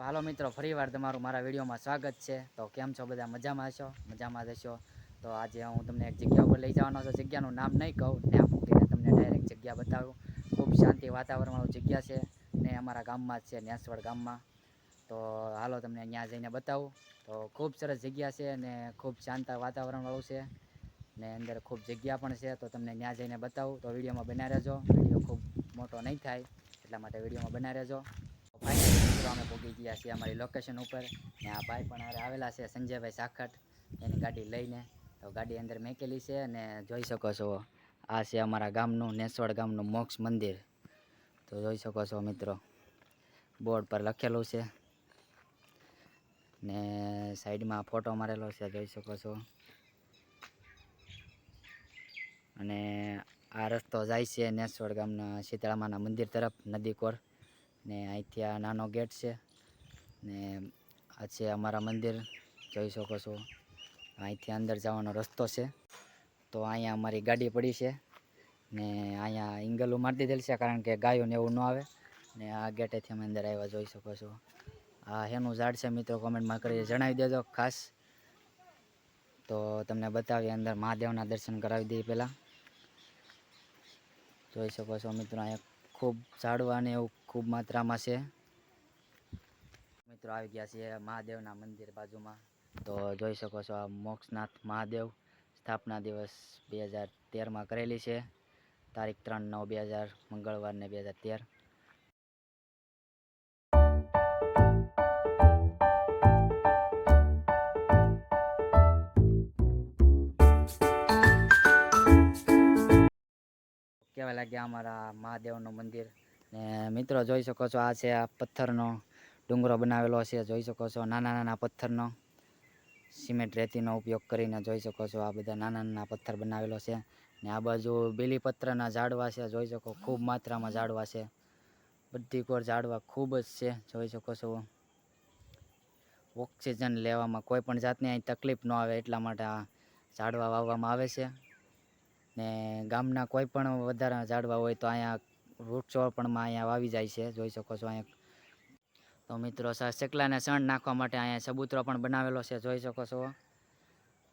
હાલો મિત્રો, ફરીવાર તમારું મારા વિડીયોમાં સ્વાગત છે. તો કેમ છો બધા? મજામાં હશો? મજામાં જશો તો આજે હું તમને એક જગ્યા ઉપર લઈ જવાનો છું. જગ્યાનું નામ નહીં કહું ત્યાં પૂકીને તમને ડાયરેક્ટ જગ્યા બતાવું. ખૂબ શાંતિ વાતાવરણવાળું જગ્યા છે, ને અમારા ગામમાં જ છે, નેસવડ ગામમાં. તો હાલો તમને ત્યાં જઈને બતાવું. તો ખૂબ સરસ જગ્યા છે ને ખૂબ શાંત વાતાવરણવાળું છે, ને અંદર ખૂબ જગ્યા પણ છે. તો તમને ત્યાં જઈને બતાવું. તો વિડીયોમાં બના રહેજો. વીડિયો ખૂબ મોટો નહીં થાય, એટલા માટે વિડીયોમાં બના રહેજો. અમે પહોંચી ગયા છીએ અમારી લોકેશન ઉપર. ને આ ભાઈ પણ હારે આવેલા છે, સંજયભાઈ સાખટ. એની ગાડી લઈને તો ગાડી અંદર મેકેલી છે અને જોઈ શકો છો, આ છે અમારા ગામનું, નેસવાડ ગામનું મોક્ષ મંદિર. તો જોઈ શકો છો મિત્રો, બોર્ડ પર લખેલું છે. ને સાઈડમાં ફોટો મારેલો છે, જોઈ શકો છો. અને આ રસ્તો જાય છે નેસવડ ગામના શીતળામાના મંદિર તરફ નદી કોર ને અહીંથી આ નાનો ગેટ છે. ને આ છે અમારા મંદિર. જોઈ શકો છો. અહીંથી અંદર જવાનો રસ્તો છે. તો અહીંયા અમારી ગાડી પડી છે. ને અહીંયા ઇંગલું મારી દીધેલ છે કારણ કે ગાયો એવું ન આવે. ને આ ગેટેથી અમે અંદર આવ્યા જોઈ શકો છો. આ હેનું ઝાડ છે મિત્રો, કોમેન્ટમાં કરી જણાવી દેજો ખાસ. તો તમને બતાવીએ અંદર મહાદેવના દર્શન કરાવી દઈએ પહેલાં. જોઈ શકો છો મિત્રો, અહીંયા ખૂબ ઝાડવા ને એવું ખૂબ માત્રામાં છે. મિત્રો આવી ગયા છે મહાદેવના મંદિર બાજુમાં. તો જોઈ શકો છો આ મોક્ષનાથ મહાદેવ સ્થાપના દિવસ બે હજાર તેરમાં કરેલી છે. તારીખ ત્રણ નવ બે હજાર મંગળવારને બે હજાર તેર. કહેવા લાગ્યા અમારા મહાદેવનું મંદિર? ને મિત્રો જોઈ શકો છો આ છે આ પથ્થરનો ડુંગરો બનાવેલો છે, જોઈ શકો છો નાના નાના પથ્થરનો. સિમેન્ટ રેતીનો ઉપયોગ કરીને જોઈ શકો છો આ બધા નાના નાના પથ્થર બનાવેલો છે. ને આ બાજુ બીલીપત્રના ઝાડવા છે, જોઈ શકો ખૂબ માત્રામાં ઝાડવા છે. બધી કોર ઝાડવા ખૂબ જ છે, જોઈ શકો છો. ઓક્સિજન લેવામાં કોઈ પણ જાતની અહીં તકલીફ ન આવે એટલા માટે આ ઝાડવા વાવવામાં આવે છે. ને ગામના કોઈ પણ વધારે ઝાડવા હોય તો અહીંયા વૃક્ષોપણમાં અહીંયા વાવી જાય છે, જોઈ શકો છો અહીંયા. તો મિત્રો શેકલાને શણ નાખવા માટે અહીંયા સબૂતરો પણ બનાવેલો છે, જોઈ શકો છો.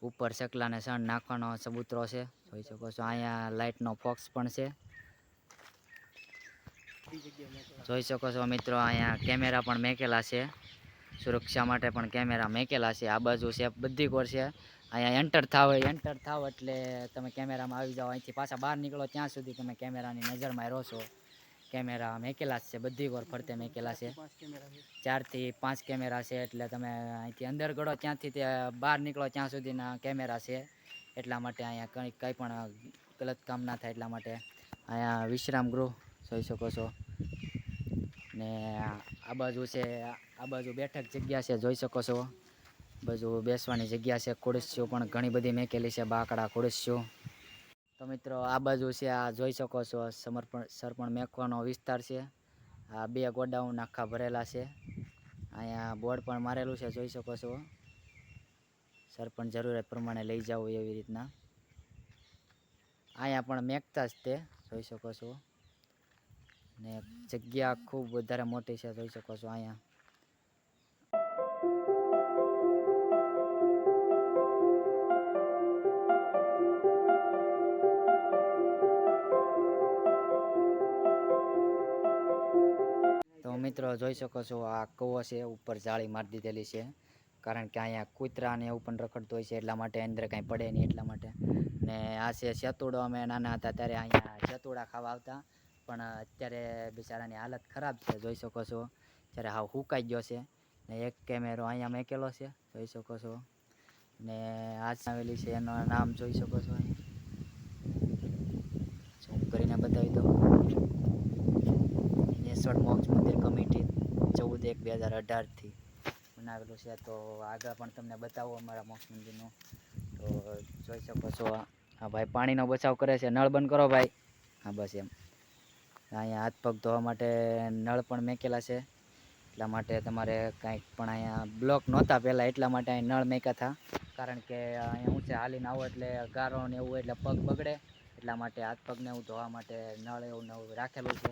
ઉપર શેકલાને સણ નાખવાનો સબૂતરો છે, જોઈ શકો છો. અહીંયા લાઇટનો ફોક્સ પણ છે. જોઈ શકો છો મિત્રો, અહીંયા કેમેરા પણ મેકેલા છે. સુરક્ષા માટે પણ કેમેરા મેકેલા છે. આ બાજુ છે બધી કોર છે. અહીંયા એન્ટર થાવ એન્ટર થાવ એટલે તમે કેમેરામાં આવી જાઓ. અહીંથી પાછા બહાર નીકળો, ત્યાં સુધી તમે કેમેરાની નજરમાં રહો છો. કેમેરા મેકેલા છે, બધી વાર ફરતે મેકેલા છે. ચારથી પાંચ કેમેરા છે એટલે તમે અહીંથી અંદર ગળો, ત્યાંથી તે બહાર નીકળો, ત્યાં સુધીના કેમેરા છે. એટલા માટે અહીંયા કંઈ કંઈ પણ ગલત કામ ના થાય એટલા માટે અહીંયા વિશ્રામ ગૃહ જોઈ શકો છો. ને આ બાજુ છે, આ બાજુ બેઠક જગ્યા છે, જોઈ શકો છો. બાજુ બેસવાની જગ્યા છે, ખુરશીઓ પણ ઘણી બધી મેકેલી છે, બાકડા, ખુરશીઓ. તો મિત્રો, આ બાજુ છે, આ જોઈ શકો છો, સમર્પણ, સરપણ મેકવાનો વિસ્તાર છે. આ બે ગોડાઉન આખા ભરેલા છે. અહીંયા બોર્ડ પણ મારેલું છે, જોઈ શકો છો. સરપંચ જરૂરિયાત પ્રમાણે લઈ જાઓ એવી રીતના. અહીંયા પણ મેકતા જ તે, જોઈ શકો છો. ને જગ્યા ખૂબ વધારે મોટી છે, જોઈ શકો છો અહીંયા. મિત્રો જોઈ શકો છો, આ કૌવો છે, ઉપર જાળી મારી દીધેલી છે. કારણ કે અહીંયા કૂતરા ને એવું પણ રખડતું હોય છે, એટલા માટે અંદર કાંઈ પડે નહીં એટલા માટે. ને આ છે સેતુડો અમે નાના હતા ત્યારે અહીંયા સેતુડા ખાવા આવતા. પણ અત્યારે બિચારાની હાલત ખરાબ છે, જોઈ શકો છો. ત્યારે હાવ હુકાઈ ગયો છે. ને એક કેમેરો અહીંયા મેકેલો છે, જોઈ શકો છો. ને આ આવેલી છે, એનું નામ જોઈ શકો છો. અહીં ઝૂમ કરીને બતાવી દઉં. નેસવડ મોક્ષ મંદિર કમિટી ચૌદ એક બે હજાર અઢારથી બનાવેલું છે. તો આગળ પણ તમને બતાવું અમારા મોક્ષ મંદિરનું. તો જોઈ શકો છો આ. ભાઈ, પાણીનો બચાવ કરે છે. નળ બંધ કરો ભાઈ. હા, બસ એમ. અહીંયા હાથ પગ ધોવા માટે નળ પણ મેકેલા છે. એટલા માટે તમારે કાંઈક પણ અહીંયા બ્લોક નહોતા પહેલાં, એટલા માટે અહીં નળ મેક્યા હતા. કારણ કે અહીંયા હું છે હાલીને આવો એટલે ગારો ને એવું હોય એટલે પગ બગડે. એટલા માટે હાથ પગને એવું ધોવા માટે નળ એવું નવું રાખેલું છે.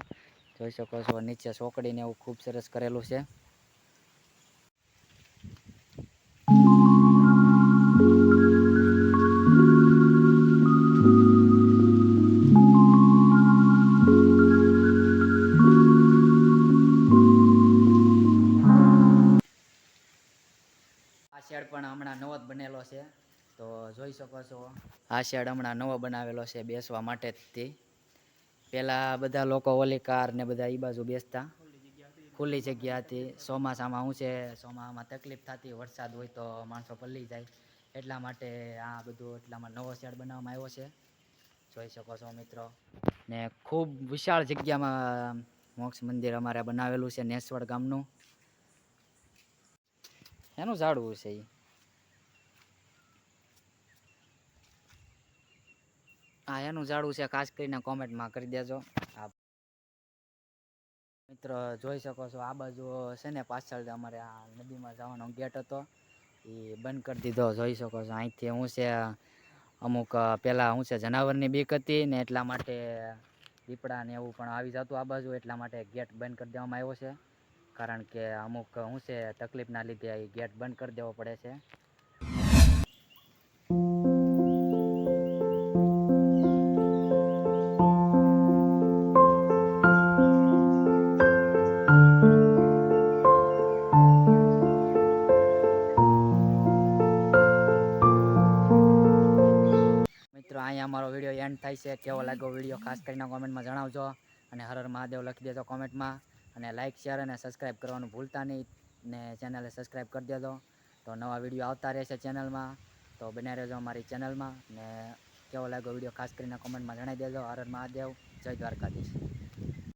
જોઈ શકો છો, નીચે ચોકડીને એવું ખૂબ સરસ કરેલું છે. શેડ પણ હમણાં નવો જ બનેલો છે. તો જોઈ શકો છો, આ હમણાં નવો બનાવેલો છે બેસવા માટે જ પહેલાં બધા લોકો ઓલી કાર ને બધા એ બાજુ બેસતા. ખુલ્લી જગ્યા હતી. ચોમાસામાં શું છે, ચોમાસામાં તકલીફ થતી, વરસાદ હોય તો માણસો પલ્લી જાય. એટલા માટે આ બધું એટલામાં નવો શેડ બનાવવામાં આવ્યો છે. જોઈ શકો છો મિત્રો. ને ખૂબ વિશાળ જગ્યામાં મોક્ષ મંદિર અમારે બનાવેલું છે, નેસવડ ગામનું. એનું ઝાડવું છે એ હા એનું જાડું છે, ખાસ કરીને કોમેન્ટમાં કરી દેજો. મિત્ર જોઈ શકો છો, આ બાજુ છે ને પાછળ અમારે આ નદીમાં જવાનો ગેટ હતો. એ બંધ કરી દીધો, જોઈ શકો છો. અહીંથી હું છે, અમુક પહેલાં હું છે, જનાવરની બીક હતી ને એટલા માટે દીપડા ને એવું પણ આવી જતું આ બાજુ, એટલા માટે ગેટ બંધ કરી દેવામાં આવ્યો છે. કારણ કે અમુક શું છે, તકલીફના લીધે ગેટ બંધ કરી દેવો પડે છે. અમારો વીડિયો એન્ડ થાય છે. કેવો લાગ્યો વીડિયો ખાસ કરીને કોમેન્ટમાં જણાવજો. અને હર હર મહાદેવ લખી દેજો કોમેન્ટમાં અને લાઇક શેર અને સબસ્ક્રાઈબ કરવાનું ભૂલતા નહીં. ને ચેનલે સબસ્ક્રાઈબ કરી દેજો. તો નવા વીડિયો આવતા રહેશે ચેનલમાં તો બને રહેજો અમારી ચેનલમાં ને કેવો લાગ્યો વીડિયો ખાસ કરીને કોમેન્ટમાં જણાવી દેજો. હર હર મહાદેવ. જય દ્વારકાધીશ.